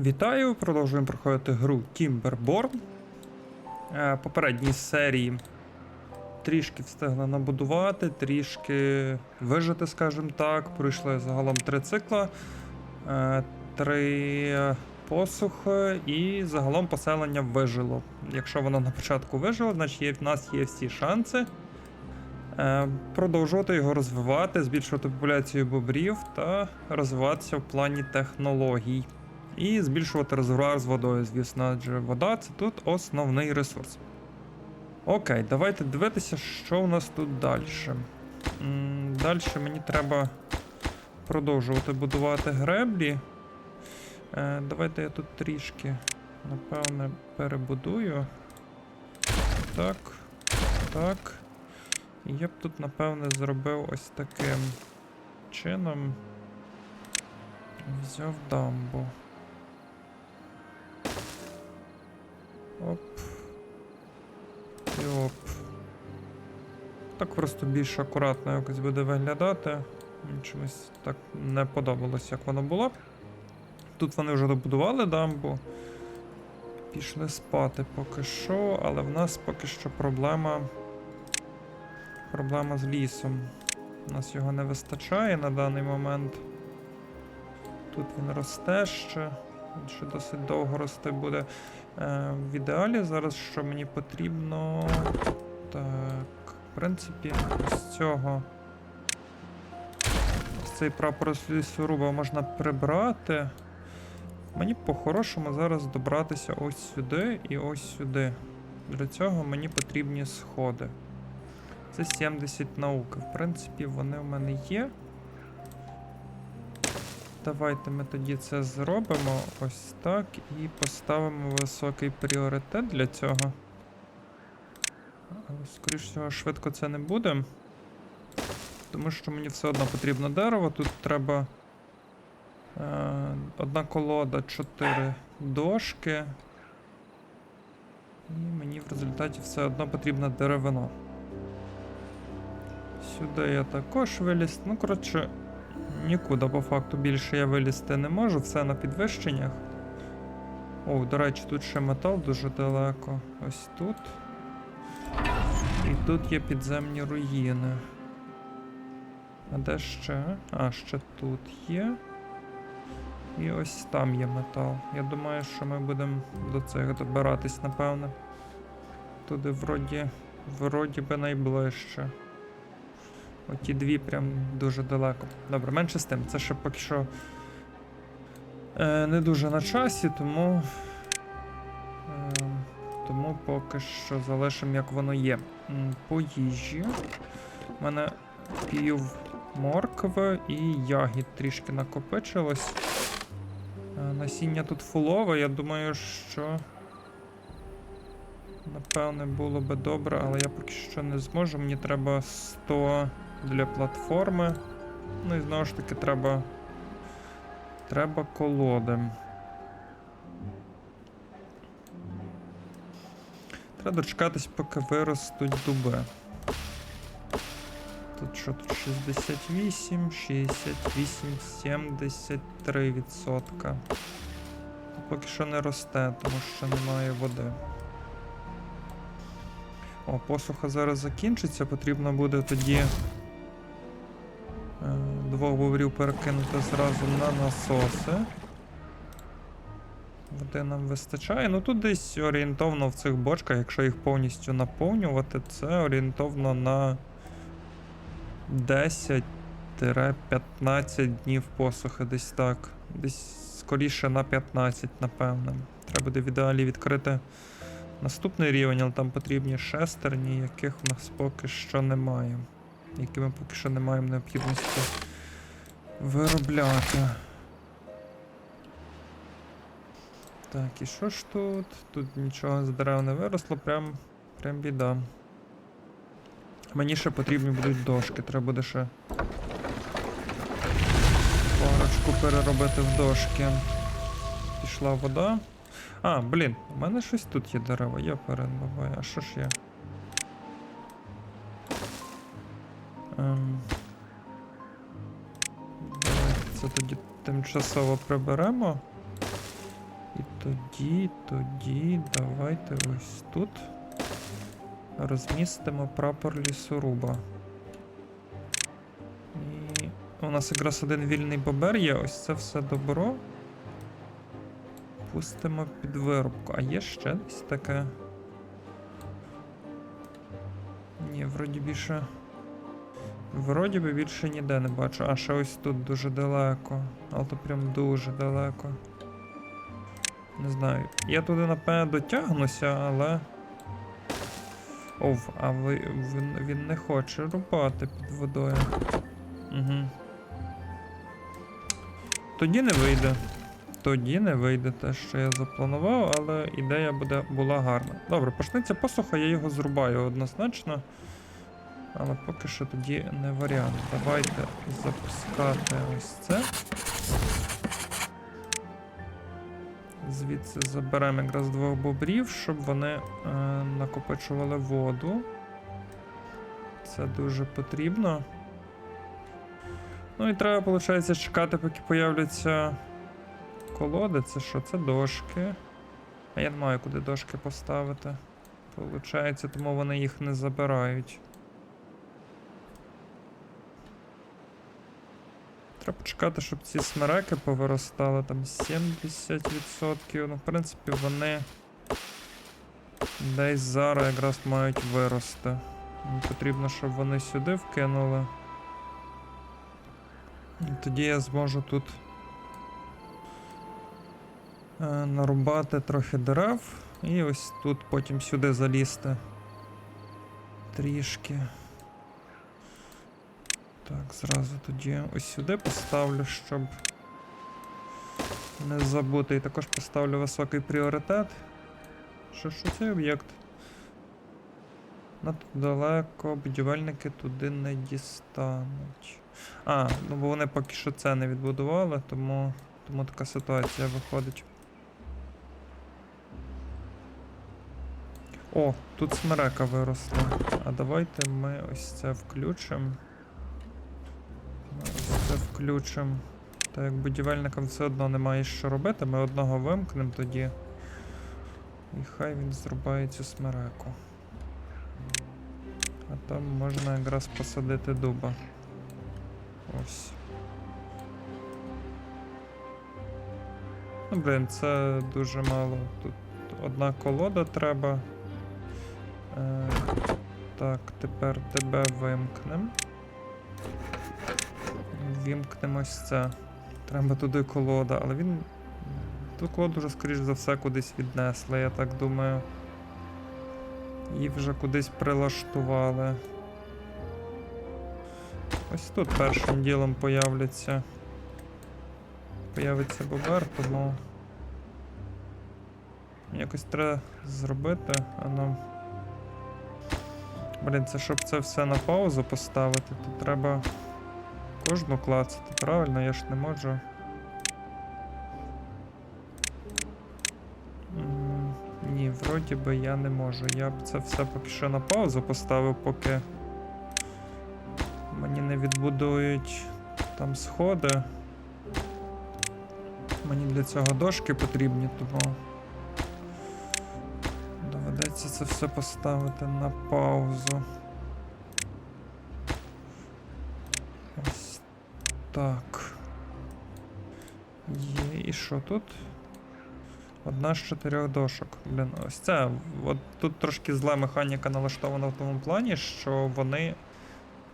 Вітаю! Продовжуємо проходити гру Timberborn. Е, Попередній серії трішки встигли набудувати, трішки вижити, скажімо так. Пройшли загалом три цикла, е, три посухи і загалом поселення вижило. Якщо воно на початку вижило, значить в нас є всі шанси. е, Продовжувати його розвивати, збільшувати популяцію бобрів та розвиватися в плані технологій. І збільшувати резервуар з водою, звісно, адже вода це тут основний ресурс. Окей, давайте дивитися, що у нас тут далі. Далі мені треба продовжувати будувати греблі. Е, давайте я тут трішки, напевне, перебудую. Так. Так. Я б тут, напевне, зробив ось таким чином. Взяв дамбу. Оп. І оп. Так просто більш акуратно якось буде виглядати. Мені чомусь так не подобалось, як воно було. Тут вони вже добудували дамбу. Пішли спати поки що, але в нас поки що проблема. Проблема з лісом. У нас його не вистачає на даний момент. Тут він росте ще. Він ще досить довго рости буде. Е, в ідеалі зараз, що мені потрібно. Так, в принципі, з цього. Ось цей прапор з лісоруба можна прибрати. Мені по-хорошому зараз добратися ось сюди і ось сюди. Для цього мені потрібні сходи. Це 70 науки. В принципі, вони в мене є. Давайте ми тоді це зробимо ось так і поставимо високий пріоритет для цього. Але, скоріш всього, швидко це не буде. Тому що мені все одно потрібно дерево. Тут треба е, одна колода, чотири дошки. І мені в результаті все одно потрібно деревино. Сюди я також виліз. Ну, коротше, Нікуди по факту більше я вилізти не можу, все на підвищеннях. О, до речі, тут ще метал дуже далеко. Ось тут. І тут є підземні руїни. А де ще? А, ще тут є. І ось там є метал. Я думаю, що ми будемо до цих добиратись, напевне. Туди вроді, вроді би найближче. Оті дві прям дуже далеко. Добре, менше з тим. Це ще поки що е, не дуже на часі, тому. Е, тому поки що залишимо, як воно є. По їжі. У мене пів моркви і ягід трішки накопичилось. Е, насіння тут фулове, я думаю, що. Напевне, було би добре, але я поки що не зможу. Мені треба 100 для платформи. Ну і знову ж таки треба. Треба колоди. Треба дочекатись, поки виростуть дуби. Тут що тут 68, 68, 73 відсотка. Поки що не росте, тому що немає води. О, посуха зараз закінчиться, потрібно буде тоді двох бобрів перекинути зразу на насоси. Води нам вистачає. Ну тут десь орієнтовно в цих бочках, якщо їх повністю наповнювати, це орієнтовно на 10-15 днів посухи, десь так. Десь скоріше на 15, напевно. Треба буде в ідеалі відкрити наступний рівень, але там потрібні шестерні, яких у нас поки що немає. Які ми поки що не маємо необхідності виробляти. Так, і що ж тут? Тут нічого з дерев не виросло, прям, прям біда. Мені ще потрібні будуть дошки, треба буде ще парочку переробити в дошки. Пішла вода. А, блін, у мене щось тут є дерева, я передбаваю. А що ж я? Ем... Це тоді тимчасово приберемо. І тоді, тоді, давайте ось тут розмістимо прапор лісоруба. І у нас якраз один вільний бобер є, ось це все добро. Пустимо під виробку. А є ще десь таке? Ні, вроді більше. Вроді би більше ніде не бачу. А ще ось тут дуже далеко. Але то прям дуже далеко. Не знаю. Я туди, напевно, дотягнуся, але. Ов, а ви, він, він не хоче рубати під водою. Угу. Тоді не вийде. Тоді не вийде те, що я запланував, але ідея буде, була гарна. Добре, почнеться посуха, я його зрубаю однозначно. Але поки що тоді не варіант. Давайте запускати ось це. Звідси заберемо якраз двох бобрів, щоб вони е, накопичували воду. Це дуже потрібно. Ну і треба, виходить, чекати, поки появляться колоди. Це що? Це дошки. А я не маю куди дошки поставити. Получається, тому вони їх не забирають. Треба почекати, щоб ці смереки повиростали там 70%. Ну, в принципі, вони десь зараз якраз мають вирости. Потрібно, щоб вони сюди вкинули. І тоді я зможу тут е, нарубати трохи дерев і ось тут потім сюди залізти. Трішки. Так, зразу тоді ось сюди поставлю, щоб не забути. І також поставлю високий пріоритет. Що що цей об'єкт? Надто далеко, будівельники туди не дістануть. А, ну бо вони поки що це не відбудували, тому, тому така ситуація виходить. О, тут смерека виросла. А давайте ми ось це включимо. Включимо. Так як будівельникам все одно немає що робити, ми одного вимкнемо тоді. І хай він зрубає цю смереку. А там можна якраз посадити дуба. Ось. Ну, блін, це дуже мало. Тут одна колода треба. Е, так, тепер тебе вимкнемо. Вімкнемо ось це. Треба туди колода, але він. Ту колоду вже, скоріш за все, кудись віднесли, я так думаю. Її вже кудись прилаштували. Ось тут першим ділом появляться. Появиться бобер, тому. Якось треба зробити, а нам. Блін, це щоб це все на паузу поставити, то треба кожну клацати, правильно, я ж не можу. Ні, вроді би я не можу. Я б це все поки що на паузу поставив, поки мені не відбудують там сходи. Мені для цього дошки потрібні, тому доведеться це все поставити на паузу. Так. Є, і що тут? Одна з чотирьох дошок. Блін, ось це. От тут трошки зла механіка налаштована в тому плані, що вони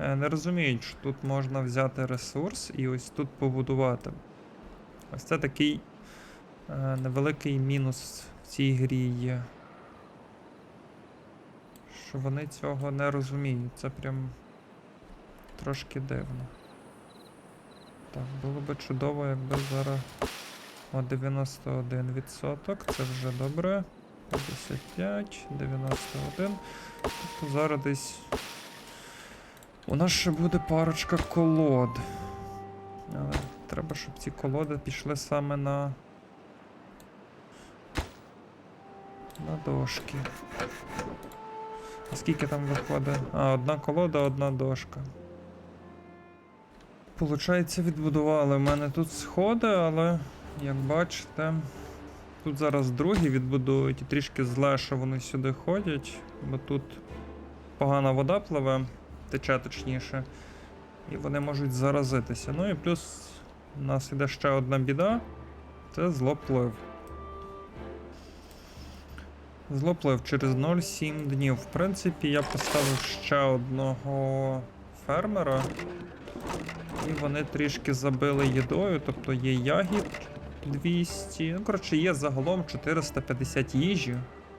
е, не розуміють, що тут можна взяти ресурс і ось тут побудувати. Ось це такий е, невеликий мінус в цій грі є. Що вони цього не розуміють. Це прям трошки дивно. Так, було би чудово, якби зараз о 91%, це вже добре. 55, 91. Тобто зараз десь. У нас ще буде парочка колод. Але треба, щоб ці колоди пішли саме на. На дошки. А скільки там виходить? А, одна колода, одна дошка. Получається, відбудували. У мене тут сходи, але, як бачите, Тут зараз другі відбудують і трішки зле, що вони сюди ходять, бо тут погана вода пливе, тече точніше, і вони можуть заразитися. Ну і плюс у нас іде ще одна біда це злоплив. Злоплив через 0,7 днів. В принципі, я поставив ще одного фермера. І вони трішки забили їдою, тобто є ягід 200. Ну, коротше, є загалом 450 їжі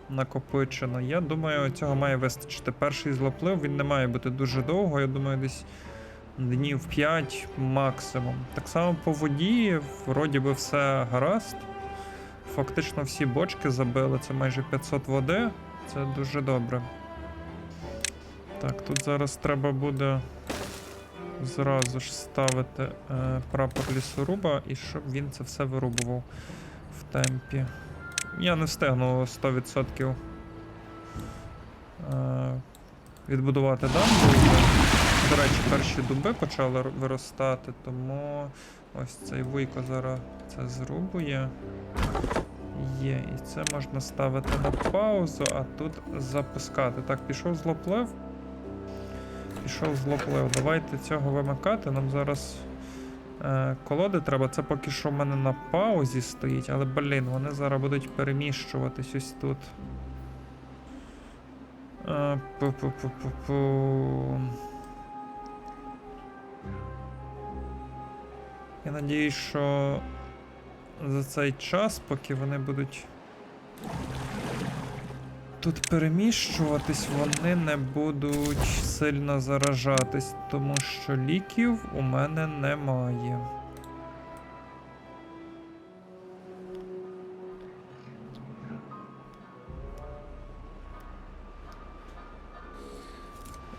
накопичено. Я думаю, цього має вистачити. Перший злоплив, він не має бути дуже довго, я думаю, десь днів 5 максимум. Так само по воді, вроді би все гаразд. Фактично всі бочки забили, це майже 500 води. Це дуже добре. Так, тут зараз треба буде зразу ж ставити е, прапор лісоруба і щоб він це все вирубував в темпі. Я не встигну 100% е, відбудувати дамбу. До речі, перші дуби почали виростати, тому ось цей вуйко зараз це зрубує. Є, і це можна ставити на паузу, а тут запускати. Так, пішов злоплив. Пішов злоплив. Давайте цього вимикати. Нам зараз е, колоди треба. Це поки що в мене на паузі стоїть, але блін, вони зараз будуть переміщуватись ось тут. Е, пу-пу-пу-пу-пу. Я надіюсь, що за цей час, поки вони будуть тут переміщуватись, вони не будуть сильно заражатись, тому що ліків у мене немає.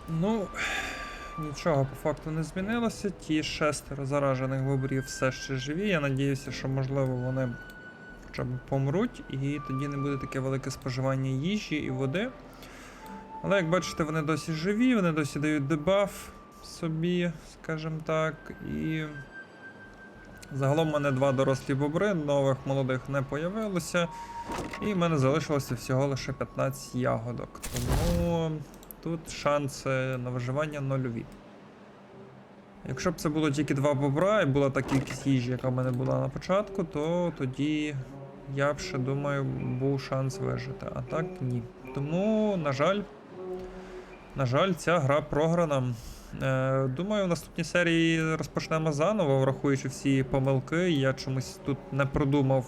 Ну, нічого по факту не змінилося. Ті шестеро заражених бобрів все ще живі. Я надіюся, що можливо вони хоча б помруть, і тоді не буде таке велике споживання їжі і води. Але як бачите, вони досі живі, вони досі дають дебаф собі, скажімо так. І загалом в мене два дорослі бобри, нових молодих не появилося. І в мене залишилося всього лише 15 ягодок. Тому тут шанси на виживання нульові. Якщо б це було тільки два бобра і була та кількість їжі, яка в мене була на початку, то тоді я б ще думаю, був шанс вижити. А так ні. Тому, на жаль, на жаль, ця гра програна. Е, думаю, в наступній серії розпочнемо заново, врахуючи всі помилки. Я чомусь тут не продумав,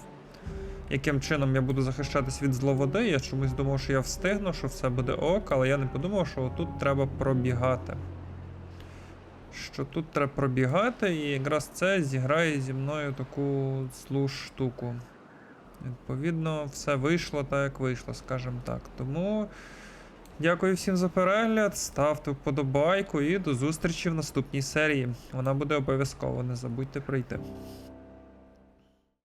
яким чином я буду захищатись від зловоди. Я чомусь думав, що я встигну, що все буде ок, але я не подумав, що тут треба пробігати що тут треба пробігати, і якраз це зіграє зі мною таку злу штуку. Відповідно, все вийшло так, як вийшло, скажімо так. Тому дякую всім за перегляд, ставте вподобайку і до зустрічі в наступній серії. Вона буде обов'язково, не забудьте прийти.